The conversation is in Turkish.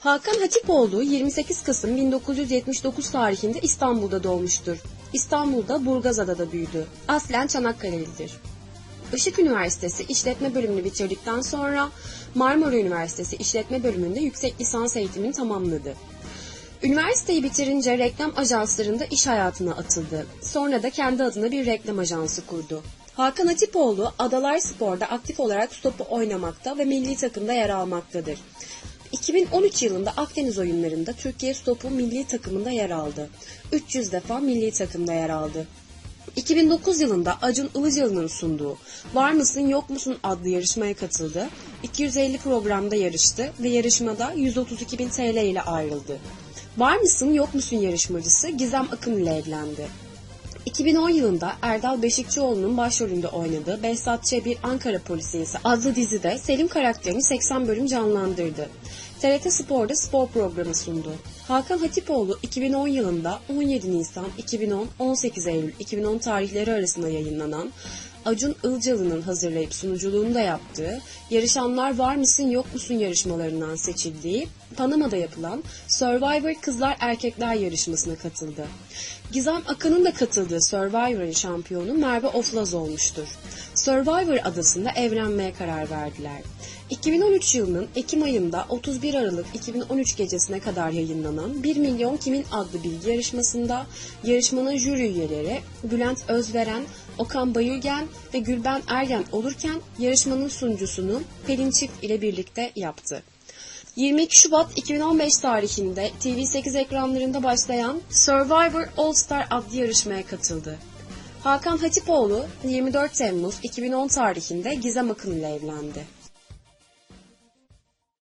Hakan Hatipoğlu 28 Kasım 1979 tarihinde İstanbul'da doğmuştur. İstanbul'da Burgazada'da büyüdü. Aslen Çanakkale'lidir. Işık Üniversitesi İşletme bölümünü bitirdikten sonra Marmara Üniversitesi İşletme bölümünde yüksek lisans eğitimini tamamladı. Üniversiteyi bitirince reklam ajanslarında iş hayatına atıldı. Sonra da kendi adına bir reklam ajansı kurdu. Hakan Hatipoğlu Adalar Spor'da aktif olarak stopu oynamakta ve milli takımda yer almaktadır. 2013 yılında Akdeniz oyunlarında Türkiye stopu milli takımında yer aldı. 300 defa milli takımda yer aldı. 2009 yılında Acun Ilıcalı'nın sunduğu Var mısın yok musun adlı yarışmaya katıldı. 250 programda yarıştı ve yarışmada 132 bin TL ile ayrıldı. Var mısın yok musun yarışmacısı Gizem Akın ile evlendi. 2010 yılında Erdal Beşikçioğlu'nun başrolünde oynadığı Behzat Ç. Bir Ankara Polisiyesi adlı dizide Selim karakterini 80 bölüm canlandırdı. TRT Spor'da spor programı sundu. Hakan Hatipoğlu 2010 yılında 17 Nisan 2010-18 Eylül 2010 tarihleri arasında yayınlanan Acun Ilıcalı'nın hazırlayıp sunuculuğunu da yaptığı Yarışanlar Var mısın yok musun yarışmalarından seçildiği Panama'da yapılan Survivor Kızlar Erkekler yarışmasına katıldı. Gizem Akın'ın da katıldığı Survivor'ın şampiyonu Merve Oflaz olmuştur. Survivor adasında evlenmeye karar verdiler. 2013 yılının Ekim ayında 31 Aralık 2013 gecesine kadar yayınlanan 1 Milyon Kimin adlı bilgi yarışmasında yarışmanın jüri üyeleri Bülent Özveren, Okan Bayülgen ve Gülben Ergen olurken yarışmanın sunucusunu Pelin Çift ile birlikte yaptı. 22 Şubat 2015 tarihinde TV8 ekranlarında başlayan Survivor All Star adlı yarışmaya katıldı. Hakan Hatipoğlu 24 Temmuz 2010 tarihinde Gizem Akın ile evlendi.